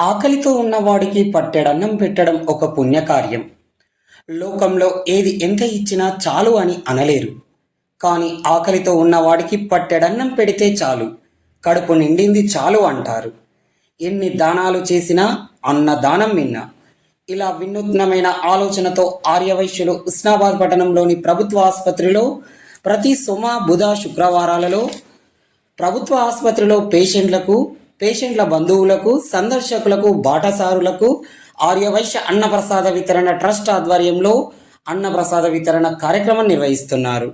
ఆకలితో ఉన్నవాడికి పట్టెడన్నం పెట్టడం ఒక పుణ్యకార్యం. లోకంలో ఏది ఎంత ఇచ్చినా చాలు అని అనలేరు. కానీ ఆకలితో ఉన్నవాడికి పట్టెడన్నం పెడితే చాలు. కడుపు నిండింది చాలు అంటారు. ఎన్ని దానాలు చేసినా అన్నదానం విన్నా. ఇలా వినూత్నమైన ఆలోచనతో ఆర్యవైశ్యులు ఉస్నాబాద్ పట్టణంలోని ప్రభుత్వ ఆసుపత్రిలో ప్రతి సోమ బుధ శుక్రవారాలలో ప్రభుత్వ ఆసుపత్రిలో పేషెంట్లకు పేషెంట్ల బంధువులకు సందర్శకులకు బాటసారులకు ఆర్యవైశ్య అన్నప్రసాద వితరణ ట్రస్ట్ ఆధ్వర్యంలో అన్నప్రసాద వితరణ కార్యక్రమం నిర్వహిస్తున్నారు.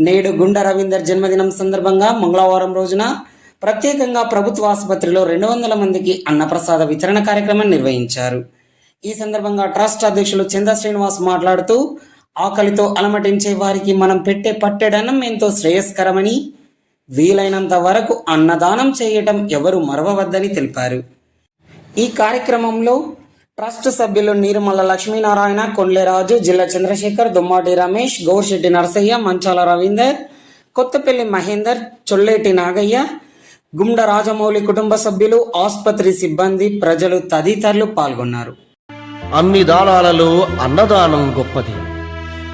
నేడు గుండ రవీందర్ జన్మదినం సందర్భంగా మంగళవారం రోజున ప్రత్యేకంగా ప్రభుత్వ ఆసుపత్రిలో రెండు వందల మందికి అన్నప్రసాద వితరణ కార్యక్రమం నిర్వహించారు. ఈ సందర్భంగా ట్రస్ట్ అధ్యక్షులు చంద శ్రీనివాస్ మాట్లాడుతూ ఆకలితో అలమటించే వారికి మనం పెట్టే పట్టెడన్నం ఎంతో శ్రేయస్కరమని వీలైనంత వరకు అన్నదానం చేయటం ఎవరు మరవవద్దని తెలిపారు. ఈ కార్యక్రమంలో ట్రస్ట్ సభ్యులు నిర్మల లక్ష్మీనారాయణ కొండ్లెరాజు జిల్లా చంద్రశేఖర్ దుమ్మాటి రమేష్ గౌర్శెట్టి నరసయ్య మంచాల రవీందర్ కొత్తపల్లి మహేందర్ చొల్లేటి నాగయ్య గుండ రాజమౌళి కుటుంబ సభ్యులు ఆసుపత్రి సిబ్బంది ప్రజలు తదితరులు పాల్గొన్నారు. అన్ని దానాలలో అన్నదానం గొప్పది.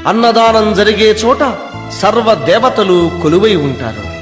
అన్నదానం జరిగే చోట సర్వ దేవతలు కొలువై ఉంటారు.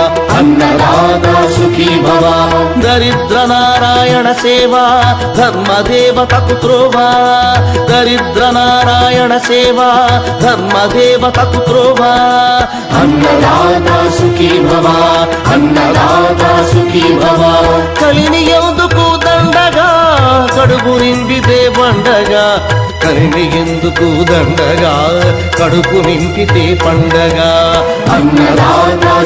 అన్నదాత సుఖీ భవ. దరిద్ర నారాయణ సేవ. ధర్మదేవతకు త్రోవ దరిద్ర నారాయణ సేవ. ధర్మదేవతకు త్రోవ అన్నదాత సుఖీ భవ. అన్నదాత సుఖీ భవ. కలిని ఎందుకు దండగా? కడుపు నిండితే పండగా. కలిని ఎందుకు దండగా? కడుపు నింపితే పండగ. అన్నదాత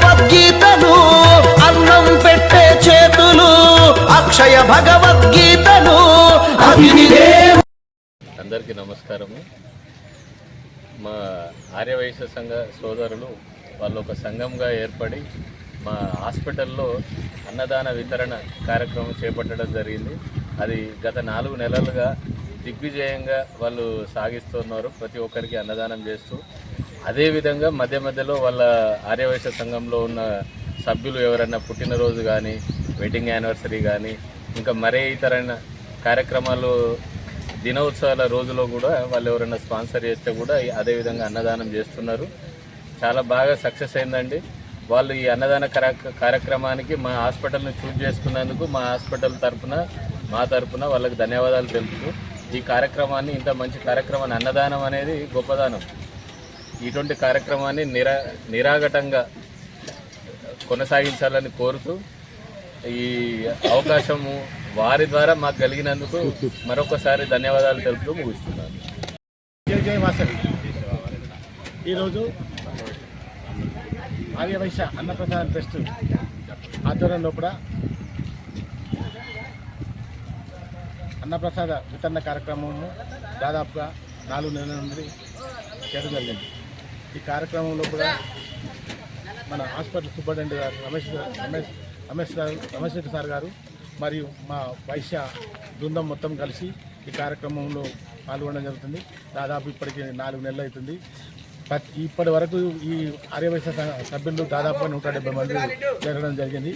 అక్షయ భగవద్గీతను అందరికీ నమస్కారము. మా ఆర్యవైశ్య సంఘ సోదరులు వాళ్ళు ఒక సంఘంగా ఏర్పడి మా హాస్పిటల్లో అన్నదాన వితరణ కార్యక్రమం చేపట్టడం జరిగింది. అది గత నాలుగు నెలలుగా దిగ్విజయంగా వాళ్ళు సాగిస్తున్నారు ప్రతి ఒక్కరికి అన్నదానం చేస్తూ. అదేవిధంగా మధ్య మధ్యలో వాళ్ళ ఆర్యవైశ్య సంఘంలో ఉన్న సభ్యులు ఎవరైనా పుట్టినరోజు కానీ వెడ్డింగ్ యానివర్సరీ కానీ ఇంకా మరే ఇతరైన కార్యక్రమాలు దినోత్సవాల రోజులో కూడా వాళ్ళు ఎవరైనా స్పాన్సర్ చేస్తే కూడా అదే విధంగా అన్నదానం చేస్తున్నారు. చాలా బాగా సక్సెస్ అయిందండి. వాళ్ళు ఈ అన్నదాన కార్యక్రమానికి మా హాస్పిటల్ని చూజ్ చేసుకున్నందుకు మా హాస్పిటల్ తరపున మా తరపున వాళ్ళకి ధన్యవాదాలు తెలుపుతూ ఈ కార్యక్రమాన్ని ఇంత మంచి కార్యక్రమాన్ని అన్నదానం అనేది గొప్పదానం. ఇటువంటి కార్యక్రమాన్ని నిరా నిరాఘటంగా కొనసాగించాలని కోరుతూ ఈ అవకాశము వారి ద్వారా మాకు కలిగినందుకు మరొకసారి ధన్యవాదాలు తెలుపుతూ ముగిస్తున్నాను. జై జై వాసవి. ఈరోజు ఆర్యవైశ్య అన్నప్రసాదం ట్రస్ట్ ఆధ్వర్యంలో కూడా అన్నప్రసాద వితరణ కార్యక్రమము దాదాపుగా నాలుగు నెలల నుండి చేయడం జరిగింది. ఈ కార్యక్రమంలో కూడా మన హాస్పిటల్ సూపరింటెండెంట్ గారు రమేష్ గారు- రమేష్ రమేష్ గారు రమేష్ సార్ గారు మరియు మా వైశ్య బృందం మొత్తం కలిసి ఈ కార్యక్రమంలో పాల్గొనడం జరుగుతుంది. దాదాపు ఇప్పటికి నాలుగు నెలలు అవుతుంది. ఇప్పటి వరకు ఈ ఆర్యవైశ్య సభ్యులు దాదాపు నూట డెబ్బై మంది జరగడం జరిగింది.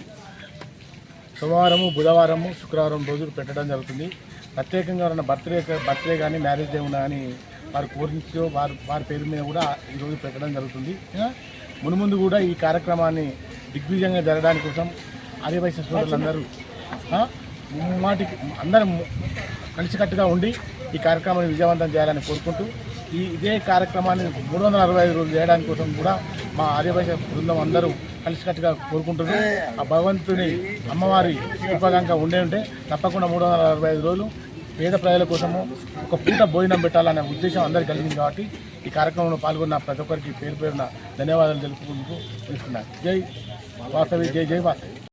సోమవారము బుధవారము శుక్రవారం రోజులు పెట్టడం జరుగుతుంది. ప్రత్యేకంగా ఉన్న బర్త్డే బర్త్డే కానీ మ్యారేజ్ డే ఉన్నా కానీ వారు కోరించో వారి వారి పేరు మీద కూడా ఈరోజు పెట్టడం జరుగుతుంది. మునుముందు కూడా ఈ కార్యక్రమాన్ని దిగ్విజయంగా జరగడానికి కోసం ఆదివాసీ సోదరులందరూ మాటికి అందరం కలిసికట్టుగా ఉండి ఈ కార్యక్రమాన్ని విజయవంతం చేయాలని కోరుకుంటూ ఈ ఇదే కార్యక్రమాన్ని మూడు వందల అరవై ఐదు రోజులు చేయడానికి కోసం కూడా మా ఆర్యవైశ్య బృందం అందరూ కలిసికట్టుగా కోరుకుంటున్నారు. ఆ భగవంతుని అమ్మవారి కృపగంగా ఉండే ఉంటే తప్పకుండా మూడు వందల అరవై ఐదు రోజులు పేద ప్రజల కోసము ఒక పూట భోజనం పెట్టాలనే ఉద్దేశం అందరికీ కలిగింది కాబట్టి ఈ కార్యక్రమంలో పాల్గొన్న ప్రతి ఒక్కరికి పేరు పేరున ధన్యవాదాలు తెలుపుకుంటూ తీసుకున్నాను జై వాసవి జై జై వాసవి.